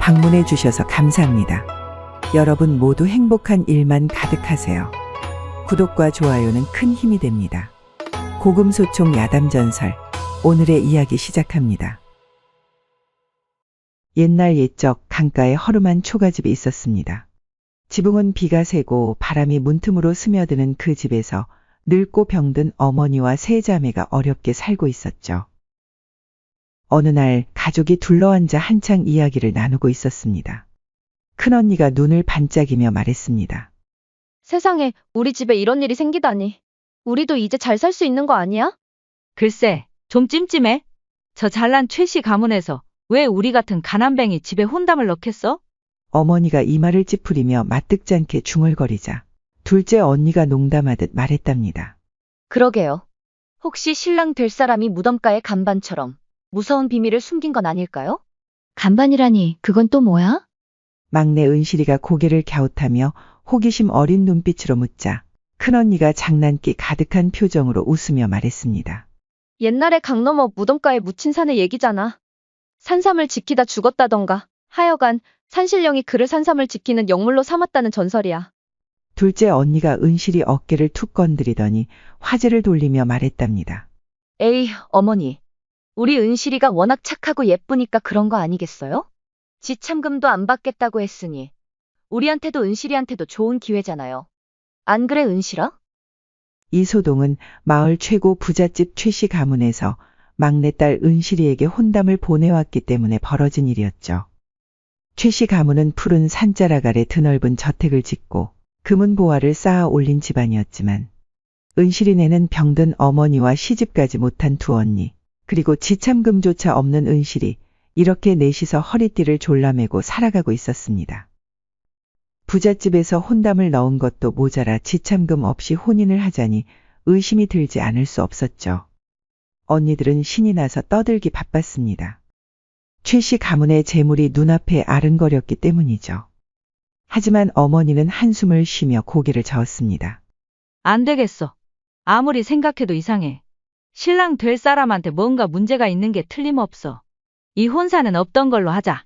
방문해 주셔서 감사합니다. 여러분 모두 행복한 일만 가득하세요. 구독과 좋아요는 큰 힘이 됩니다. 고금소총 야담전설 오늘의 이야기 시작합니다. 옛날 옛적 강가에 허름한 초가집이 있었습니다. 지붕은 비가 새고 바람이 문틈으로 스며드는 그 집에서 늙고 병든 어머니와 세 자매가 어렵게 살고 있었죠. 어느 날 가족이 둘러앉아 한창 이야기를 나누고 있었습니다. 큰언니가 눈을 반짝이며 말했습니다. 세상에, 우리 집에 이런 일이 생기다니. 우리도 이제 잘 살 수 있는 거 아니야? 글쎄, 좀 찜찜해. 저 잘난 최씨 가문에서 왜 우리 같은 가난뱅이 집에 혼담을 넣겠어? 어머니가 이마를 찌푸리며 마뜩지 않게 중얼거리자 둘째 언니가 농담하듯 말했답니다. 그러게요. 혹시 신랑 될 사람이 무덤가의 간반처럼 무서운 비밀을 숨긴 건 아닐까요? 간반이라니, 그건 또 뭐야? 막내 은실이가 고개를 갸웃하며 호기심 어린 눈빛으로 묻자 큰언니가 장난기 가득한 표정으로 웃으며 말했습니다. 옛날에 강 너머 무덤가에 묻힌 산의 얘기잖아. 산삼을 지키다 죽었다던가. 하여간 산신령이 그를 산삼을 지키는 영물로 삼았다는 전설이야. 둘째 언니가 은실이 어깨를 툭 건드리더니 화제를 돌리며 말했답니다. 에이, 어머니. 우리 은실이가 워낙 착하고 예쁘니까 그런 거 아니겠어요? 지참금도 안 받겠다고 했으니 우리한테도 은실이한테도 좋은 기회잖아요. 안 그래, 은실아? 이소동은 마을 최고 부잣집 최씨 가문에서 막내딸 은실이에게 혼담을 보내왔기 때문에 벌어진 일이었죠. 최씨 가문은 푸른 산자락 아래 드넓은 저택을 짓고 금은 보화를 쌓아 올린 집안이었지만 은실이네는 병든 어머니와 시집가지 못한 두 언니 그리고 지참금조차 없는 은실이 이렇게 넷이서 허리띠를 졸라매고 살아가고 있었습니다. 부잣집에서 혼담을 넣은 것도 모자라 지참금 없이 혼인을 하자니 의심이 들지 않을 수 없었죠. 언니들은 신이 나서 떠들기 바빴습니다. 최씨 가문의 재물이 눈앞에 아른거렸기 때문이죠. 하지만 어머니는 한숨을 쉬며 고개를 저었습니다. 안 되겠어. 아무리 생각해도 이상해. 신랑 될 사람한테 뭔가 문제가 있는 게 틀림없어. 이 혼사는 없던 걸로 하자.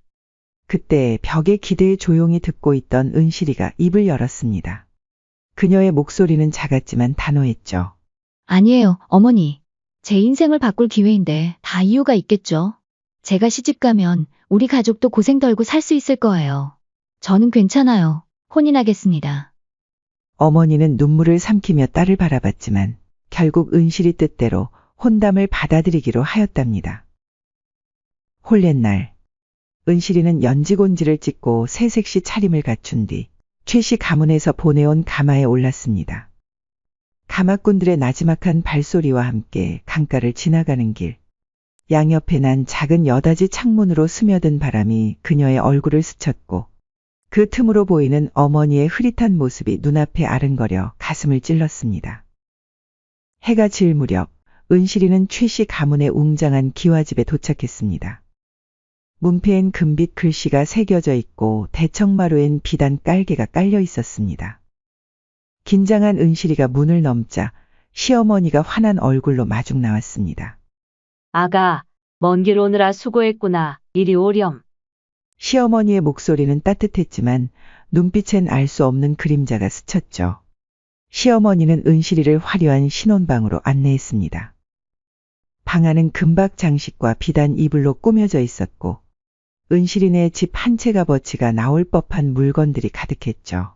그때 벽에 기대에 조용히 듣고 있던 은실이가 입을 열었습니다. 그녀의 목소리는 작았지만 단호했죠. 아니에요, 어머니. 제 인생을 바꿀 기회인데 다 이유가 있겠죠. 제가 시집 가면 우리 가족도 고생 덜고 살 수 있을 거예요. 저는 괜찮아요. 혼인하겠습니다. 어머니는 눈물을 삼키며 딸을 바라봤지만 결국 은실이 뜻대로 혼담을 받아들이기로 하였답니다. 홀옛날 은실이는 연지곤지를 찍고 새색시 차림을 갖춘 뒤 최씨 가문에서 보내온 가마에 올랐습니다. 가마꾼들의 나지막한 발소리와 함께 강가를 지나가는 길, 양옆에 난 작은 여다지 창문으로 스며든 바람이 그녀의 얼굴을 스쳤고 그 틈으로 보이는 어머니의 흐릿한 모습이 눈앞에 아른거려 가슴을 찔렀습니다. 해가 질 무렵 은실이는 최씨 가문의 웅장한 기와집에 도착했습니다. 문패엔 금빛 글씨가 새겨져 있고 대청마루엔 비단 깔개가 깔려 있었습니다. 긴장한 은실이가 문을 넘자 시어머니가 환한 얼굴로 마중 나왔습니다. 아가, 먼 길 오느라 수고했구나. 이리 오렴. 시어머니의 목소리는 따뜻했지만 눈빛엔 알 수 없는 그림자가 스쳤죠. 시어머니는 은실이를 화려한 신혼방으로 안내했습니다. 방 안은 금박 장식과 비단 이불로 꾸며져 있었고 은실이네 집 한 채가 버치가 나올 법한 물건들이 가득했죠.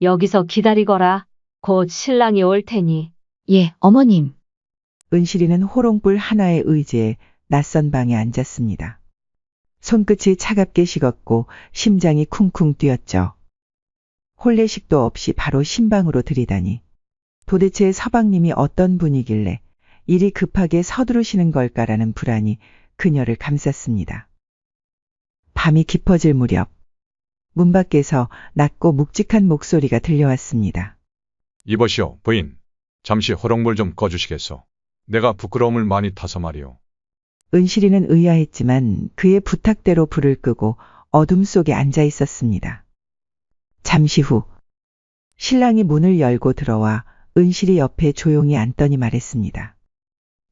여기서 기다리거라. 곧 신랑이 올 테니. 예, 어머님. 은실이는 호롱불 하나에 의지해 낯선 방에 앉았습니다. 손끝이 차갑게 식었고 심장이 쿵쿵 뛰었죠. 혼례식도 없이 바로 신방으로 들이다니. 도대체 서방님이 어떤 분이길래 일이 급하게 서두르시는 걸까라는 불안이 그녀를 감쌌습니다. 밤이 깊어질 무렵 문 밖에서 낮고 묵직한 목소리가 들려왔습니다. 이보시오, 부인. 잠시 호롱불 좀 꺼주시겠소. 내가 부끄러움을 많이 타서 말이오. 은실이는 의아했지만 그의 부탁대로 불을 끄고 어둠 속에 앉아 있었습니다. 잠시 후 신랑이 문을 열고 들어와 은실이 옆에 조용히 앉더니 말했습니다.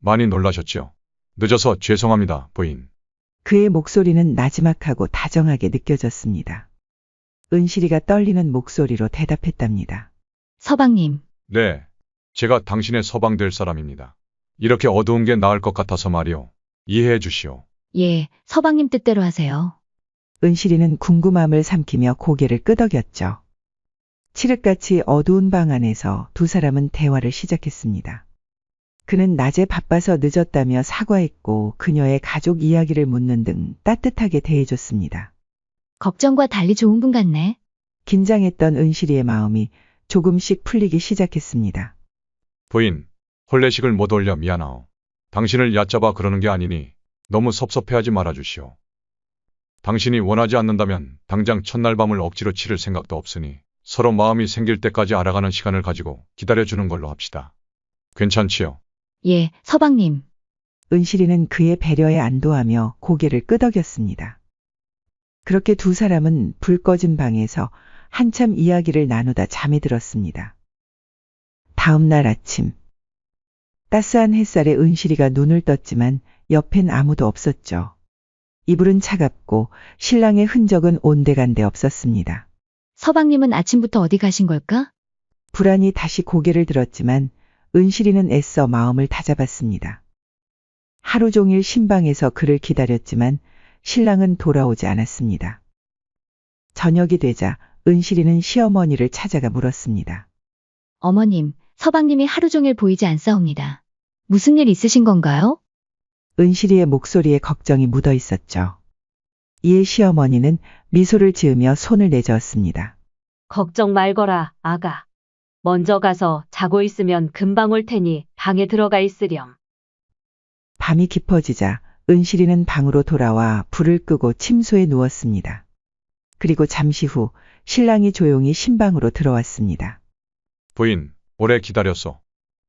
많이 놀라셨죠? 늦어서 죄송합니다, 부인. 그의 목소리는 나지막하고 다정하게 느껴졌습니다. 은실이가 떨리는 목소리로 대답했답니다. 서방님, 네. 제가 당신의 서방 될 사람입니다. 이렇게 어두운 게 나을 것 같아서 말이오. 이해해 주시오. 예, 서방님 뜻대로 하세요. 은실이는 궁금함을 삼키며 고개를 끄덕였죠. 칠흑같이 어두운 방 안에서 두 사람은 대화를 시작했습니다. 그는 낮에 바빠서 늦었다며 사과했고 그녀의 가족 이야기를 묻는 등 따뜻하게 대해줬습니다. 걱정과 달리 좋은 분 같네. 긴장했던 은실이의 마음이 조금씩 풀리기 시작했습니다. 부인, 혼례식을 못 올려 미안하오. 당신을 얕잡아 그러는 게 아니니 너무 섭섭해하지 말아 주시오. 당신이 원하지 않는다면 당장 첫날 밤을 억지로 치를 생각도 없으니 서로 마음이 생길 때까지 알아가는 시간을 가지고 기다려주는 걸로 합시다. 괜찮지요? 예, 서방님. 은실이는 그의 배려에 안도하며 고개를 끄덕였습니다. 그렇게 두 사람은 불 꺼진 방에서 한참 이야기를 나누다 잠이 들었습니다. 다음 날 아침. 따스한 햇살에 은실이가 눈을 떴지만 옆엔 아무도 없었죠. 이불은 차갑고 신랑의 흔적은 온데간데 없었습니다. 서방님은 아침부터 어디 가신 걸까? 불안이 다시 고개를 들었지만 은실이는 애써 마음을 다잡았습니다. 하루 종일 신방에서 그를 기다렸지만 신랑은 돌아오지 않았습니다. 저녁이 되자 은실이는 시어머니를 찾아가 물었습니다. 어머님, 서방님이 하루 종일 보이지 않사옵니다. 무슨 일 있으신 건가요? 은실이의 목소리에 걱정이 묻어 있었죠. 이에 시어머니는 미소를 지으며 손을 내저었습니다. 걱정 말거라, 아가. 먼저 가서 자고 있으면 금방 올 테니 방에 들어가 있으렴. 밤이 깊어지자 은실이는 방으로 돌아와 불을 끄고 침소에 누웠습니다. 그리고 잠시 후 신랑이 조용히 신방으로 들어왔습니다. 부인, 오래 기다렸소.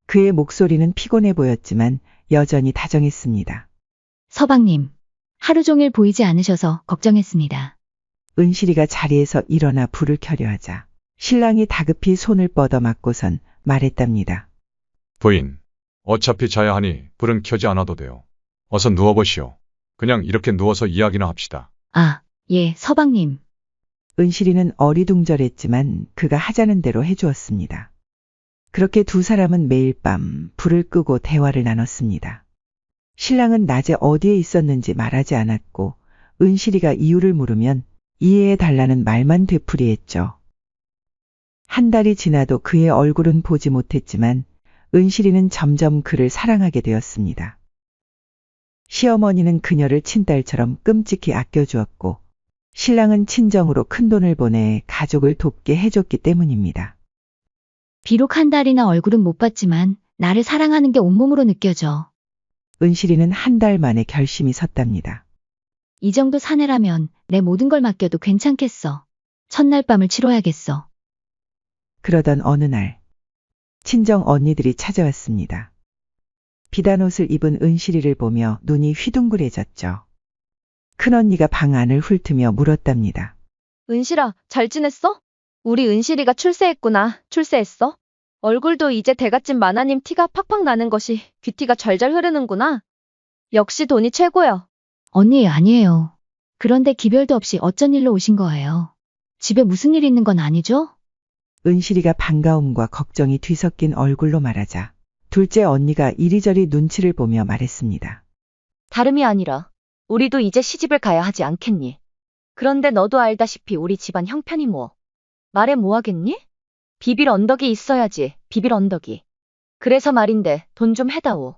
그의 목소리는 피곤해 보였지만 여전히 다정했습니다. 서방님, 하루 종일 보이지 않으셔서 걱정했습니다. 은실이가 자리에서 일어나 불을 켜려 하자 신랑이 다급히 손을 뻗어 맞고선 말했답니다. 부인, 어차피 자야 하니 불은 켜지 않아도 돼요. 어서 누워보시오. 그냥 이렇게 누워서 이야기나 합시다. 아, 예, 서방님. 은실이는 어리둥절했지만 그가 하자는 대로 해주었습니다. 그렇게 두 사람은 매일 밤 불을 끄고 대화를 나눴습니다. 신랑은 낮에 어디에 있었는지 말하지 않았고 은실이가 이유를 물으면 이해해 달라는 말만 되풀이했죠. 한 달이 지나도 그의 얼굴은 보지 못했지만 은실이는 점점 그를 사랑하게 되었습니다. 시어머니는 그녀를 친딸처럼 끔찍히 아껴주었고 신랑은 친정으로 큰돈을 보내 가족을 돕게 해줬기 때문입니다. 비록 한 달이나 얼굴은 못 봤지만 나를 사랑하는 게 온몸으로 느껴져. 은실이는 한 달 만에 결심이 섰답니다. 이 정도 사내라면 내 모든 걸 맡겨도 괜찮겠어. 첫날 밤을 치러야겠어. 그러던 어느 날 친정 언니들이 찾아왔습니다. 비단 옷을 입은 은실이를 보며 눈이 휘둥그레졌죠. 큰언니가 방 안을 훑으며 물었답니다. 은실아, 잘 지냈어? 우리 은실이가 출세했구나. 출세했어? 얼굴도 이제 대갓집 마나님 티가 팍팍 나는 것이 귀티가 절절 흐르는구나. 역시 돈이 최고야. 언니 아니에요. 그런데 기별도 없이 어쩐 일로 오신 거예요. 집에 무슨 일 있는 건 아니죠? 은실이가 반가움과 걱정이 뒤섞인 얼굴로 말하자 둘째 언니가 이리저리 눈치를 보며 말했습니다. 다름이 아니라 우리도 이제 시집을 가야 하지 않겠니? 그런데 너도 알다시피 우리 집안 형편이 뭐. 말해 뭐하겠니? 비빌 언덕이 있어야지, 비빌 언덕이. 그래서 말인데 돈 좀 해다오.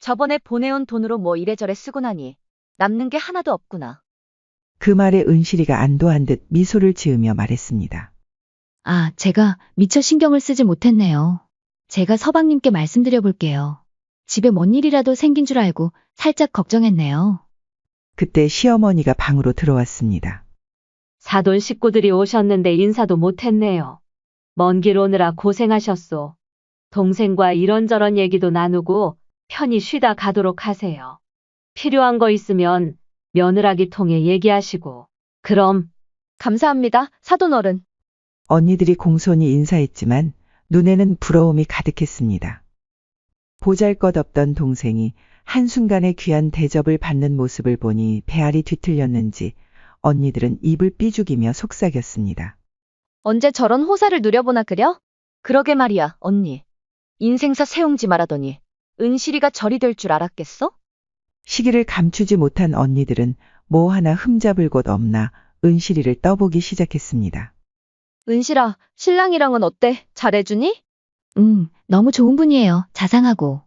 저번에 보내온 돈으로 뭐 이래저래 쓰고 나니 남는 게 하나도 없구나. 그 말에 은실이가 안도한 듯 미소를 지으며 말했습니다. 아, 제가 미처 신경을 쓰지 못했네요. 제가 서방님께 말씀드려 볼게요. 집에 뭔 일이라도 생긴 줄 알고 살짝 걱정했네요. 그때 시어머니가 방으로 들어왔습니다. 사돈 식구들이 오셨는데 인사도 못했네요. 먼 길 오느라 고생하셨소. 동생과 이런저런 얘기도 나누고 편히 쉬다 가도록 하세요. 필요한 거 있으면 며느라기 통해 얘기하시고. 그럼 감사합니다, 사돈 어른. 언니들이 공손히 인사했지만 눈에는 부러움이 가득했습니다. 보잘 것 없던 동생이 한순간에 귀한 대접을 받는 모습을 보니 배알이 뒤틀렸는지 언니들은 입을 삐죽이며 속삭였습니다. 언제 저런 호사를 누려보나 그려? 그러게 말이야, 언니. 인생사 세웅지 말하더니 은실이가 절이 될 줄 알았겠어? 시기를 감추지 못한 언니들은 뭐 하나 흠잡을 곳 없나 은실이를 떠보기 시작했습니다. 은실아, 신랑이랑은 어때? 잘해주니? 음, 너무 좋은 분이에요. 자상하고.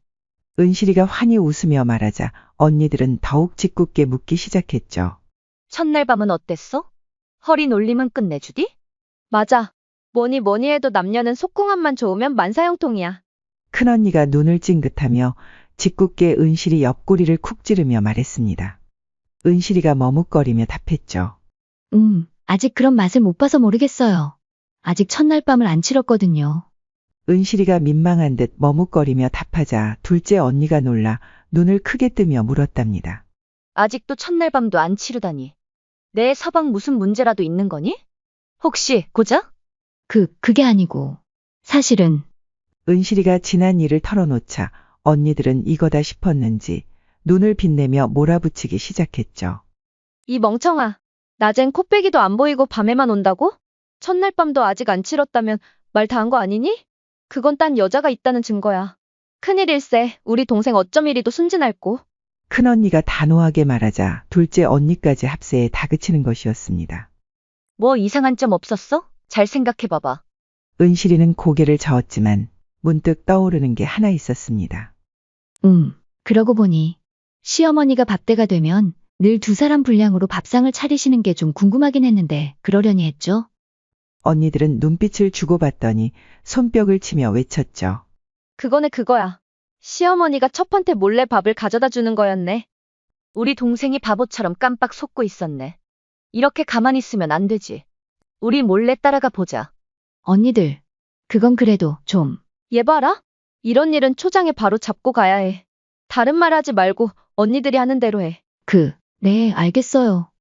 은실이가 환히 웃으며 말하자 언니들은 더욱 짓궂게 묻기 시작했죠. 첫날 밤은 어땠어? 허리 놀림은 끝내주디? 맞아. 뭐니 뭐니 해도 남녀는 속궁합만 좋으면 만사형통이야. 큰언니가 눈을 찡긋하며 짓궂게 은실이 옆구리를 쿡 찌르며 말했습니다. 은실이가 머뭇거리며 답했죠. 음, 아직 그런 맛을 못 봐서 모르겠어요. 아직 첫날 밤을 안 치렀거든요. 은실이가 민망한 듯 머뭇거리며 답하자 둘째 언니가 놀라 눈을 크게 뜨며 물었답니다. 아직도 첫날 밤도 안 치르다니. 내 서방 무슨 문제라도 있는 거니? 혹시 고작? 그, 그게 아니고. 사실은, 은실이가 지난 일을 털어놓자 언니들은 이거다 싶었는지 눈을 빛내며 몰아붙이기 시작했죠. 이 멍청아. 낮엔 코빼기도 안 보이고 밤에만 온다고? 첫날 밤도 아직 안 치렀다면 말 다 한 거 아니니? 그건 딴 여자가 있다는 증거야. 큰일일세. 우리 동생 어쩜 이리도 순진할꼬. 큰언니가 단호하게 말하자 둘째 언니까지 합세에 다그치는 것이었습니다. 뭐 이상한 점 없었어? 잘 생각해봐봐. 은실이는 고개를 저었지만 문득 떠오르는 게 하나 있었습니다. 음, 그러고 보니, 시어머니가 밥때가 되면 늘 두 사람 분량으로 밥상을 차리시는 게 좀 궁금하긴 했는데, 그러려니 했죠? 언니들은 눈빛을 주고받더니 손뼉을 치며 외쳤죠. 그거네 그거야. 시어머니가 첩한테 몰래 밥을 가져다 주는 거였네. 우리 동생이 바보처럼 깜빡 속고 있었네. 이렇게 가만히 있으면 안 되지. 우리 몰래 따라가 보자. 언니들, 그건 그래도 좀, 얘 봐라. 이런 일은 초장에 바로 잡고 가야 해. 다른 말 하지 말고 언니들이 하는 대로 해. 그, 네, 알겠어요.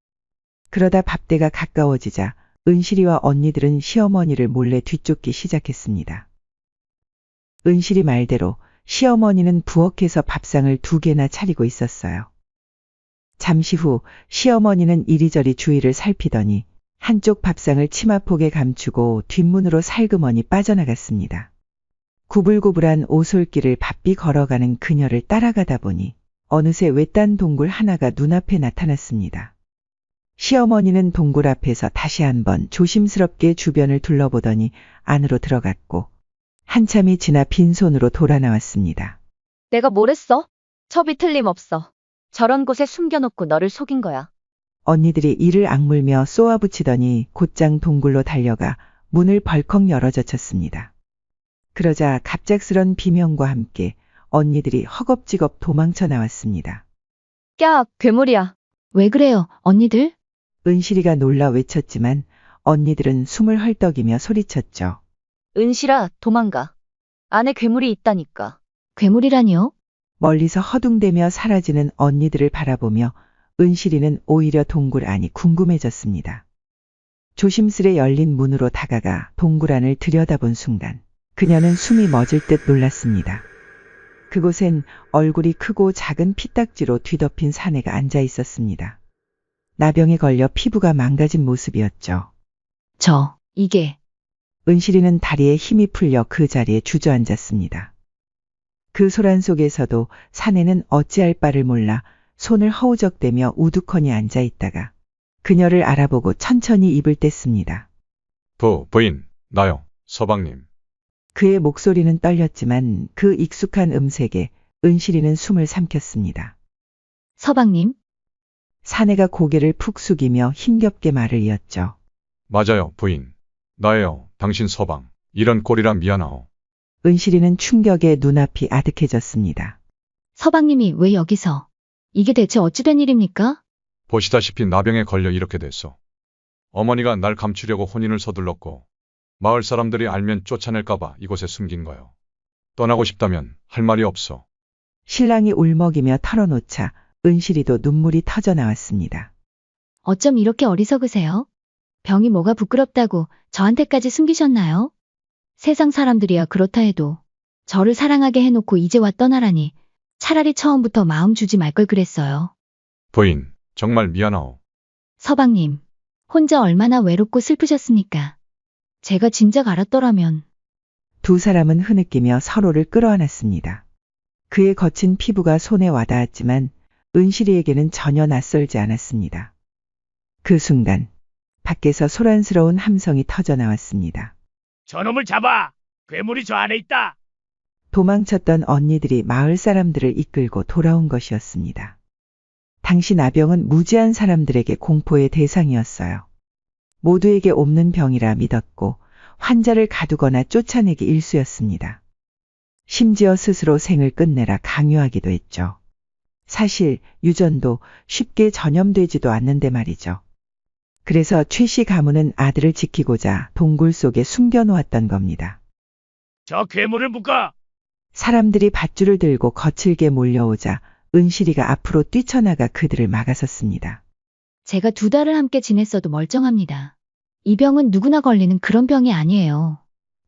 그러다 밥대가 가까워지자 은실이와 언니들은 시어머니를 몰래 뒤쫓기 시작했습니다. 은실이 말대로 시어머니는 부엌에서 밥상을 두 개나 차리고 있었어요. 잠시 후 시어머니는 이리저리 주위를 살피더니 한쪽 밥상을 치마폭에 감추고 뒷문으로 살그머니 빠져나갔습니다. 구불구불한 오솔길을 바삐 걸어가는 그녀를 따라가다 보니 어느새 외딴 동굴 하나가 눈앞에 나타났습니다. 시어머니는 동굴 앞에서 다시 한번 조심스럽게 주변을 둘러보더니 안으로 들어갔고 한참이 지나 빈손으로 돌아 나왔습니다. 내가 뭘 했어? 첩이 틀림없어. 저런 곳에 숨겨놓고 너를 속인 거야. 언니들이 이를 악물며 쏘아붙이더니 곧장 동굴로 달려가 문을 벌컥 열어 젖혔습니다. 그러자 갑작스런 비명과 함께 언니들이 허겁지겁 도망쳐 나왔습니다. 야, 괴물이야. 왜 그래요, 언니들? 은실이가 놀라 외쳤지만 언니들은 숨을 헐떡이며 소리쳤죠. 은실아, 도망가. 안에 괴물이 있다니까. 괴물이라니요? 멀리서 허둥대며 사라지는 언니들을 바라보며 은실이는 오히려 동굴 안이 궁금해졌습니다. 조심스레 열린 문으로 다가가 동굴 안을 들여다본 순간 그녀는 숨이 멎을 듯 놀랐습니다. 그곳엔 얼굴이 크고 작은 피딱지로 뒤덮인 사내가 앉아 있었습니다. 나병에 걸려 피부가 망가진 모습이었죠. 저, 이게, 은실이는 다리에 힘이 풀려 그 자리에 주저앉았습니다. 그 소란 속에서도 사내는 어찌할 바를 몰라 손을 허우적대며 우두커니 앉아 있다가 그녀를 알아보고 천천히 입을 뗐습니다. 부, 부인, 나요, 서방님. 그의 목소리는 떨렸지만 그 익숙한 음색에 은실이는 숨을 삼켰습니다. 서방님? 사내가 고개를 푹 숙이며 힘겹게 말을 이었죠. 맞아요, 부인. 나예요, 당신 서방. 이런 꼴이라 미안하오. 은실이는 충격에 눈앞이 아득해졌습니다. 서방님이 왜 여기서? 이게 대체 어찌된 일입니까? 보시다시피 나병에 걸려 이렇게 됐어. 어머니가 날 감추려고 혼인을 서둘렀고 마을 사람들이 알면 쫓아낼까봐 이곳에 숨긴 거요. 떠나고 싶다면 할 말이 없어. 신랑이 울먹이며 털어놓자 은실이도 눈물이 터져 나왔습니다. 어쩜 이렇게 어리석으세요? 병이 뭐가 부끄럽다고 저한테까지 숨기셨나요? 세상 사람들이야 그렇다 해도 저를 사랑하게 해놓고 이제 와 떠나라니 차라리 처음부터 마음 주지 말 걸 그랬어요. 부인, 정말 미안하오. 서방님, 혼자 얼마나 외롭고 슬프셨습니까? 제가 진작 알았더라면 두 사람은 흐느끼며 서로를 끌어안았습니다. 그의 거친 피부가 손에 와닿았지만 은실이에게는 전혀 낯설지 않았습니다. 그 순간 밖에서 소란스러운 함성이 터져 나왔습니다. 저놈을 잡아! 괴물이 저 안에 있다! 도망쳤던 언니들이 마을 사람들을 이끌고 돌아온 것이었습니다. 당시 나병은 무지한 사람들에게 공포의 대상이었어요. 모두에게 옮는 병이라 믿었고 환자를 가두거나 쫓아내기 일쑤였습니다. 심지어 스스로 생을 끝내라 강요하기도 했죠. 사실 유전도 쉽게 전염되지도 않는데 말이죠. 그래서 최 씨 가문은 아들을 지키고자 동굴 속에 숨겨놓았던 겁니다. 저 괴물을 묶어! 사람들이 밧줄을 들고 거칠게 몰려오자 은실이가 앞으로 뛰쳐나가 그들을 막아섰습니다. 제가 두 달을 함께 지냈어도 멀쩡합니다. 이 병은 누구나 걸리는 그런 병이 아니에요.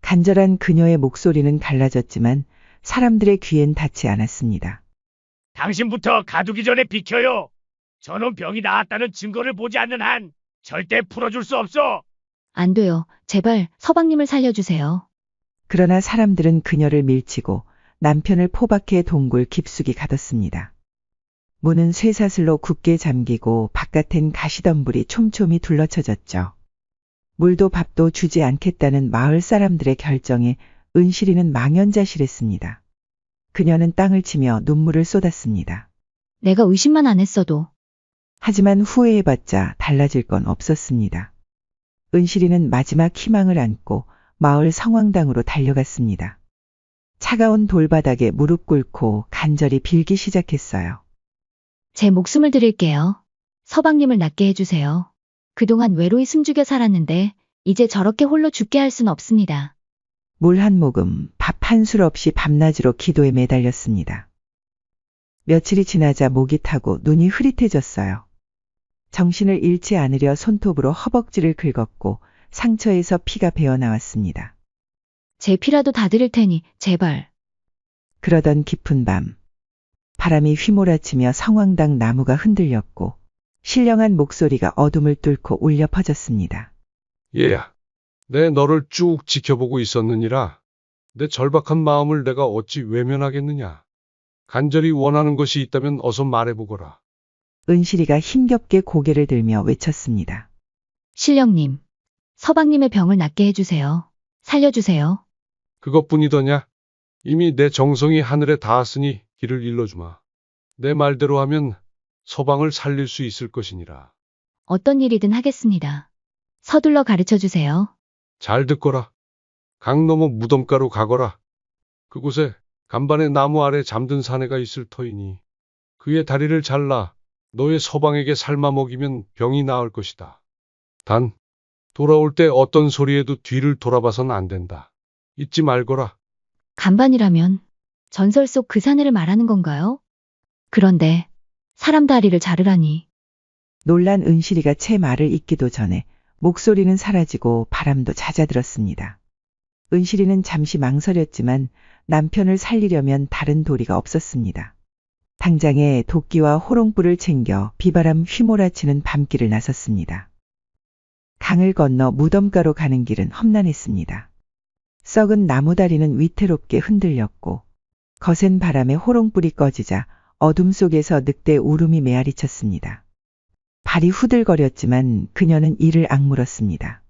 간절한 그녀의 목소리는 갈라졌지만 사람들의 귀엔 닿지 않았습니다. 당신부터 가두기 전에 비켜요! 저놈 병이 나았다는 증거를 보지 않는 한 절대 풀어줄 수 없어! 안 돼요. 제발 서방님을 살려주세요. 그러나 사람들은 그녀를 밀치고 남편을 포박해 동굴 깊숙이 가뒀습니다. 문은 쇠사슬로 굳게 잠기고 바깥엔 가시덤불이 촘촘히 둘러쳐졌죠. 물도 밥도 주지 않겠다는 마을 사람들의 결정에 은실이는 망연자실했습니다. 그녀는 땅을 치며 눈물을 쏟았습니다. 내가 의심만 안 했어도 하지만 후회해봤자 달라질 건 없었습니다. 은실이는 마지막 희망을 안고 마을 성황당으로 달려갔습니다. 차가운 돌바닥에 무릎 꿇고 간절히 빌기 시작했어요. 제 목숨을 드릴게요. 서방님을 낫게 해주세요. 그동안 외로이 숨죽여 살았는데 이제 저렇게 홀로 죽게 할 순 없습니다. 물 한 모금, 밥 한술 없이 밤낮으로 기도에 매달렸습니다. 며칠이 지나자 목이 타고 눈이 흐릿해졌어요. 정신을 잃지 않으려 손톱으로 허벅지를 긁었고 상처에서 피가 배어 나왔습니다. 제 피라도 다 드릴 테니 제발. 그러던 깊은 밤, 바람이 휘몰아치며 성황당 나무가 흔들렸고 신령한 목소리가 어둠을 뚫고 울려 퍼졌습니다. 얘야, 내 너를 쭉 지켜보고 있었느니라. 내 절박한 마음을 내가 어찌 외면하겠느냐. 간절히 원하는 것이 있다면 어서 말해보거라. 은실이가 힘겹게 고개를 들며 외쳤습니다. 신령님, 서방님의 병을 낫게 해주세요. 살려주세요. 그것뿐이더냐? 이미 내 정성이 하늘에 닿았으니 길을 일러주마. 내 말대로 하면 서방을 살릴 수 있을 것이니라. 어떤 일이든 하겠습니다. 서둘러 가르쳐 주세요. 잘 듣거라. 강 너머 무덤가로 가거라. 그곳에 간반의 나무 아래 잠든 사내가 있을 터이니 그의 다리를 잘라 너의 서방에게 삶아 먹이면 병이 나을 것이다. 단 돌아올 때 어떤 소리에도 뒤를 돌아봐선 안 된다. 잊지 말거라. 간반이라면 전설 속 그 사내를 말하는 건가요? 그런데 사람 다리를 자르라니 놀란 은실이가 채 말을 잇기도 전에 목소리는 사라지고 바람도 잦아들었습니다. 은실이는 잠시 망설였지만 남편을 살리려면 다른 도리가 없었습니다. 당장에 도끼와 호롱불을 챙겨 비바람 휘몰아치는 밤길을 나섰습니다. 강을 건너 무덤가로 가는 길은 험난했습니다. 썩은 나무다리는 위태롭게 흔들렸고 거센 바람에 호롱불이 꺼지자 어둠 속에서 늑대 울음이 메아리쳤습니다. 발이 후들거렸지만 그녀는 이를 악물었습니다.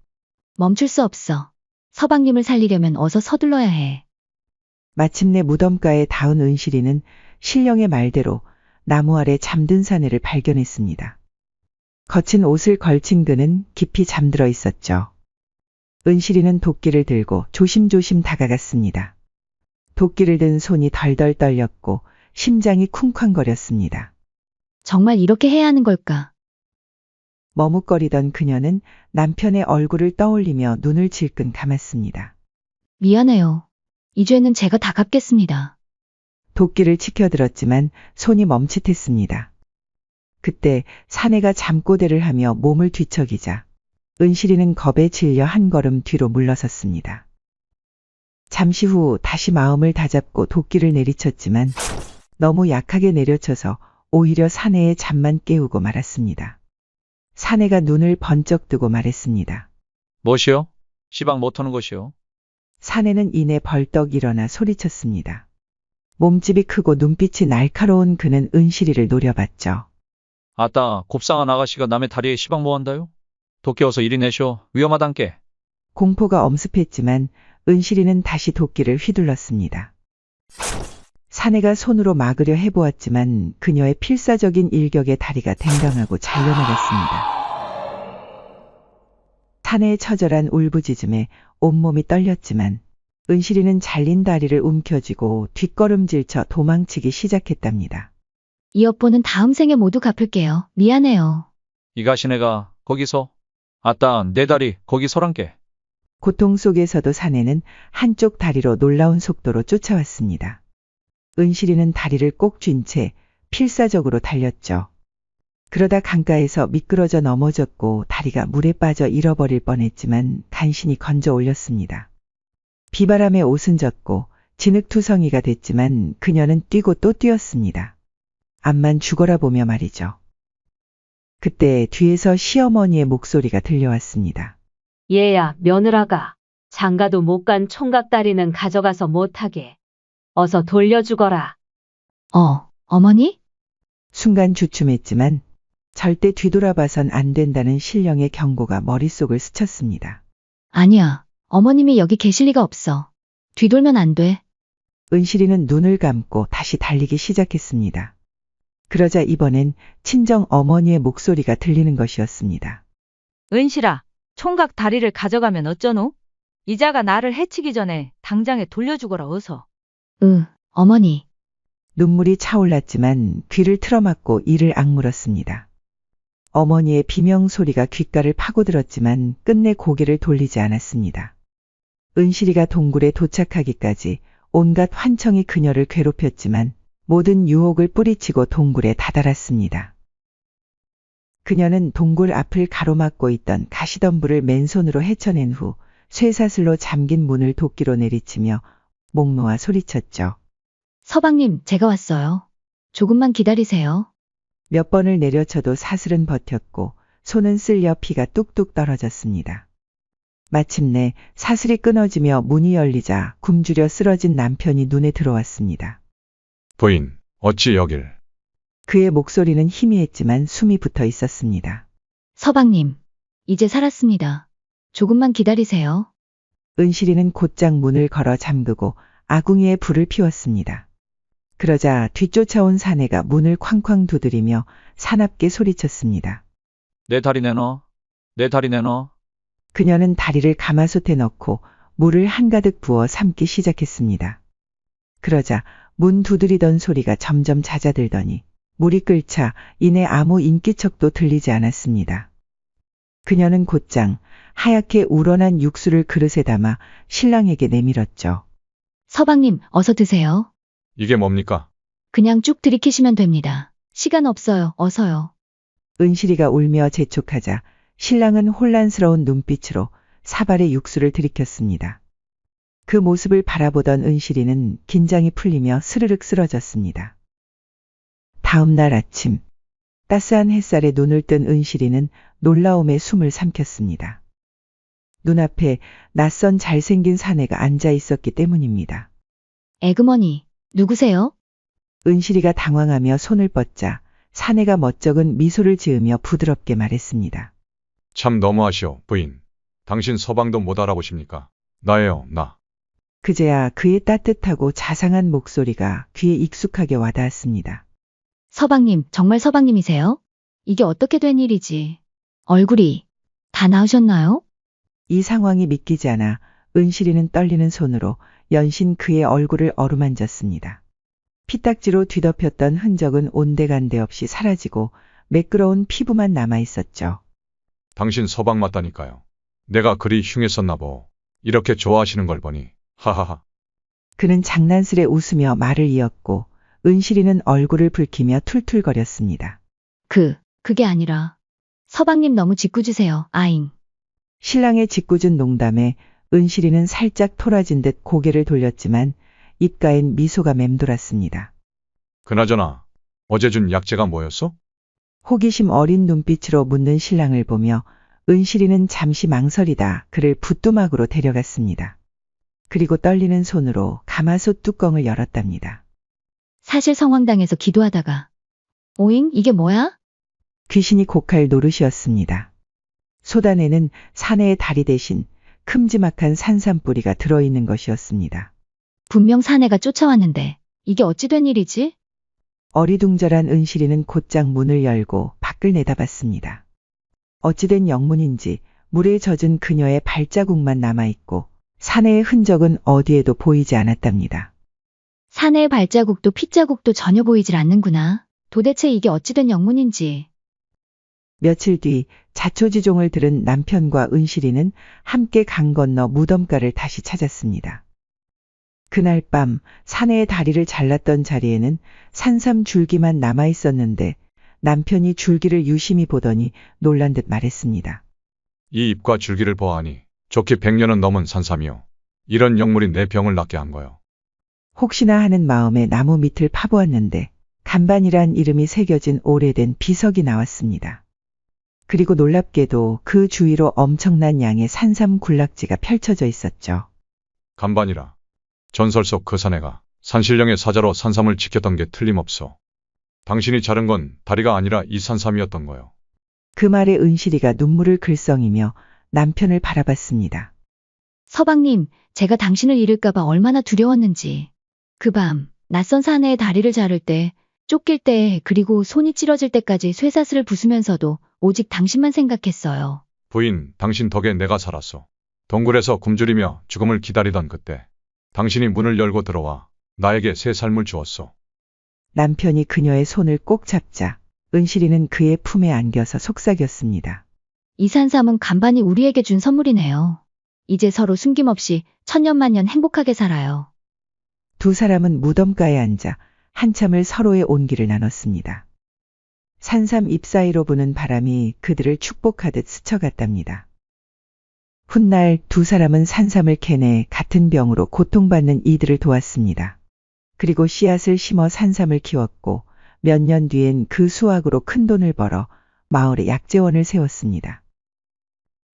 멈출 수 없어. 서방님을 살리려면 어서 서둘러야 해. 마침내 무덤가에 닿은 은실이는 신령의 말대로 나무 아래 잠든 사내를 발견했습니다. 거친 옷을 걸친 그는 깊이 잠들어 있었죠. 은실이는 도끼를 들고 조심조심 다가갔습니다. 도끼를 든 손이 덜덜 떨렸고 심장이 쿵쾅거렸습니다. 정말 이렇게 해야 하는 걸까? 머뭇거리던 그녀는 남편의 얼굴을 떠올리며 눈을 질끈 감았습니다. 미안해요. 이 죄는 제가 다 갚겠습니다. 도끼를 치켜들었지만 손이 멈칫했습니다. 그때 사내가 잠꼬대를 하며 몸을 뒤척이자 은실이는 겁에 질려 한 걸음 뒤로 물러섰습니다. 잠시 후 다시 마음을 다잡고 도끼를 내리쳤지만 너무 약하게 내려쳐서 오히려 사내의 잠만 깨우고 말았습니다. 사내가 눈을 번쩍 뜨고 말했습니다. 무엇이요? 시방 못하는 것이요? 사내는 이내 벌떡 일어나 소리쳤습니다. 몸집이 크고 눈빛이 날카로운 그는 은실이를 노려봤죠. 아따, 곱상한 아가씨가 남의 다리에 시방 뭐한다요? 도끼어서 이리 내쇼. 위험하단께. 공포가 엄습했지만 은실이는 다시 도끼를 휘둘렀습니다. 사내가 손으로 막으려 해보았지만 그녀의 필사적인 일격에 다리가 댕강하고 잘려나갔습니다. 사내의 처절한 울부짖음에 온몸이 떨렸지만 은실이는 잘린 다리를 움켜쥐고 뒷걸음질쳐 도망치기 시작했답니다. 이 업보는 다음 생에 모두 갚을게요. 미안해요. 이 가시네가 거기서. 아따, 내 다리 거기 서란께. 고통 속에서도 사내는 한쪽 다리로 놀라운 속도로 쫓아왔습니다. 은실이는 다리를 꼭 쥔 채 필사적으로 달렸죠. 그러다 강가에서 미끄러져 넘어졌고 다리가 물에 빠져 잃어버릴 뻔했지만 간신히 건져 올렸습니다. 비바람에 옷은 젖고 진흙투성이가 됐지만 그녀는 뛰고 또 뛰었습니다. 암만 죽어라 보며 말이죠. 그때 뒤에서 시어머니의 목소리가 들려왔습니다. 얘야, 며느라가. 장가도 못 간 총각 다리는 가져가서 못하게. 어서 돌려주거라. 어, 어머니? 순간 주춤했지만 절대 뒤돌아봐선 안 된다는 신령의 경고가 머릿속을 스쳤습니다. 아니야. 어머님이 여기 계실 리가 없어. 뒤돌면 안 돼. 은실이는 눈을 감고 다시 달리기 시작했습니다. 그러자 이번엔 친정 어머니의 목소리가 들리는 것이었습니다. 은실아, 총각 다리를 가져가면 어쩌노? 이자가 나를 해치기 전에 당장에 돌려주거라 어서. 으, 어머니. 눈물이 차올랐지만 귀를 틀어막고 이를 악물었습니다. 어머니의 비명 소리가 귓가를 파고들었지만 끝내 고개를 돌리지 않았습니다. 은실이가 동굴에 도착하기까지 온갖 환청이 그녀를 괴롭혔지만 모든 유혹을 뿌리치고 동굴에 다다랐습니다. 그녀는 동굴 앞을 가로막고 있던 가시덤불을 맨손으로 헤쳐낸 후 쇠사슬로 잠긴 문을 도끼로 내리치며 목 놓아 소리쳤죠. 서방님, 제가 왔어요. 조금만 기다리세요. 몇 번을 내려쳐도 사슬은 버텼고 손은 쓸려 피가 뚝뚝 떨어졌습니다. 마침내 사슬이 끊어지며 문이 열리자 굶주려 쓰러진 남편이 눈에 들어왔습니다. 부인, 어찌 여길. 그의 목소리는 희미했지만 숨이 붙어 있었습니다. 서방님, 이제 살았습니다. 조금만 기다리세요. 은실이는 곧장 문을 걸어 잠그고 아궁이에 불을 피웠습니다. 그러자 뒤쫓아온 사내가 문을 쾅쾅 두드리며 사납게 소리쳤습니다. 내 다리 내놔. 내 다리 내놔. 그녀는 다리를 가마솥에 넣고 물을 한가득 부어 삶기 시작했습니다. 그러자 문 두드리던 소리가 점점 잦아들더니 물이 끓자 이내 아무 인기척도 들리지 않았습니다. 그녀는 곧장 하얗게 우러난 육수를 그릇에 담아 신랑에게 내밀었죠. 서방님, 어서 드세요. 이게 뭡니까? 그냥 쭉 들이키시면 됩니다. 시간 없어요. 어서요. 은실이가 울며 재촉하자 신랑은 혼란스러운 눈빛으로 사발에 육수를 들이켰습니다. 그 모습을 바라보던 은실이는 긴장이 풀리며 스르륵 쓰러졌습니다. 다음 날 아침 따스한 햇살에 눈을 뜬 은실이는 놀라움에 숨을 삼켰습니다. 눈앞에 낯선 잘생긴 사내가 앉아 있었기 때문입니다. 에그머니, 누구세요? 은실이가 당황하며 손을 뻗자 사내가 멋쩍은 미소를 지으며 부드럽게 말했습니다. 참 너무하시오, 부인. 당신 서방도 못 알아보십니까? 나예요, 나. 그제야 그의 따뜻하고 자상한 목소리가 귀에 익숙하게 와닿았습니다. 서방님, 정말 서방님이세요? 이게 어떻게 된 일이지? 얼굴이 다 나으셨나요? 이 상황이 믿기지 않아 은실이는 떨리는 손으로 연신 그의 얼굴을 어루만졌습니다. 피딱지로 뒤덮였던 흔적은 온데간데 없이 사라지고 매끄러운 피부만 남아 있었죠. 당신 서방 맞다니까요. 내가 그리 흉했었나 보. 이렇게 좋아하시는 걸 보니. 하하하. 그는 장난스레 웃으며 말을 이었고 은실이는 얼굴을 붉히며 툴툴거렸습니다. 그, 그게 아니라. 서방님 너무 짓궂으세요, 아잉. 신랑의 짓궂은 농담에 은실이는 살짝 토라진 듯 고개를 돌렸지만 입가엔 미소가 맴돌았습니다. 그나저나 어제 준 약재가 뭐였어? 호기심 어린 눈빛으로 묻는 신랑을 보며 은실이는 잠시 망설이다 그를 붓도막으로 데려갔습니다. 그리고 떨리는 손으로 가마솥 뚜껑을 열었답니다. 사실 성황당에서 기도하다가 오잉 이게 뭐야? 귀신이 곡할 노릇이었습니다. 소단에는 사내의 다리 대신 큼지막한 산삼뿌리가 들어있는 것이었습니다. 분명 사내가 쫓아왔는데 이게 어찌 된 일이지? 어리둥절한 은실이는 곧장 문을 열고 밖을 내다봤습니다. 어찌된 영문인지 물에 젖은 그녀의 발자국만 남아있고 사내의 흔적은 어디에도 보이지 않았답니다. 사내의 발자국도 핏자국도 전혀 보이질 않는구나. 도대체 이게 어찌 된 영문인지. 며칠 뒤 자초지종을 들은 남편과 은실이는 함께 강 건너 무덤가를 다시 찾았습니다. 그날 밤 사내의 다리를 잘랐던 자리에는 산삼 줄기만 남아 있었는데 남편이 줄기를 유심히 보더니 놀란 듯 말했습니다. 이 잎과 줄기를 보아하니 좋게 100년은 넘은 산삼이요. 이런 영물이 내 병을 낫게 한 거요. 혹시나 하는 마음에 나무 밑을 파보았는데 간반이란 이름이 새겨진 오래된 비석이 나왔습니다. 그리고 놀랍게도 그 주위로 엄청난 양의 산삼 군락지가 펼쳐져 있었죠. 간반이라. 전설 속 그 사내가 산신령의 사자로 산삼을 지켰던 게 틀림없어. 당신이 자른 건 다리가 아니라 이 산삼이었던 거요. 그 말에 은실이가 눈물을 글썽이며 남편을 바라봤습니다. 서방님, 제가 당신을 잃을까봐 얼마나 두려웠는지. 그 밤, 낯선 사내의 다리를 자를 때, 쫓길 때, 그리고 손이 찌러질 때까지 쇠사슬을 부수면서도 오직 당신만 생각했어요. 부인, 당신 덕에 내가 살았어. 동굴에서 굶주리며 죽음을 기다리던 그때 당신이 문을 열고 들어와 나에게 새 삶을 주었어. 남편이 그녀의 손을 꼭 잡자 은실이는 그의 품에 안겨서 속삭였습니다. 이 산삼은 간반이 우리에게 준 선물이네요. 이제 서로 숨김없이 천년만년 행복하게 살아요. 두 사람은 무덤가에 앉아 한참을 서로의 온기를 나눴습니다. 산삼 잎 사이로 부는 바람이 그들을 축복하듯 스쳐갔답니다. 훗날 두 사람은 산삼을 캐내 같은 병으로 고통받는 이들을 도왔습니다. 그리고 씨앗을 심어 산삼을 키웠고 몇 년 뒤엔 그 수확으로 큰 돈을 벌어 마을에 약재원을 세웠습니다.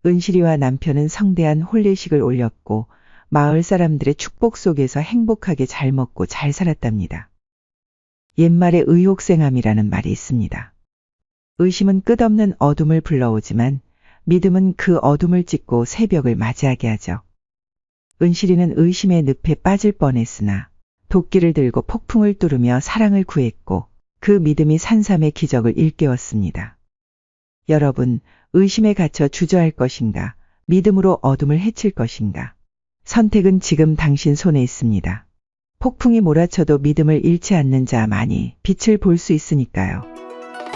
은실이와 남편은 성대한 혼례식을 올렸고 마을 사람들의 축복 속에서 행복하게 잘 먹고 잘 살았답니다. 옛말에 의혹생함이라는 말이 있습니다. 의심은 끝없는 어둠을 불러오지만 믿음은 그 어둠을 찢고 새벽을 맞이하게 하죠. 은실이는 의심의 늪에 빠질 뻔했으나 도끼를 들고 폭풍을 뚫으며 사랑을 구했고 그 믿음이 산삼의 기적을 일깨웠습니다. 여러분, 의심에 갇혀 주저할 것인가? 믿음으로 어둠을 해칠 것인가? 선택은 지금 당신 손에 있습니다. 폭풍이 몰아쳐도 믿음을 잃지 않는 자만이 빛을 볼 수 있으니까요.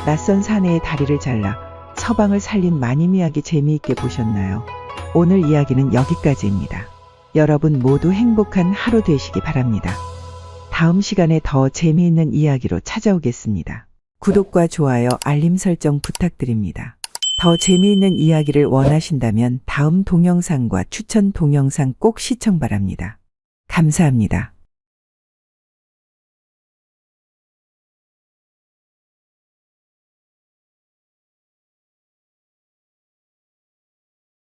낯선 사내의 다리를 잘라 서방을 살린 마님 이야기 재미있게 보셨나요? 오늘 이야기는 여기까지입니다. 여러분 모두 행복한 하루 되시기 바랍니다. 다음 시간에 더 재미있는 이야기로 찾아오겠습니다. 구독과 좋아요, 알림 설정 부탁드립니다. 더 재미있는 이야기를 원하신다면 다음 동영상과 추천 동영상 꼭 시청 바랍니다. 감사합니다.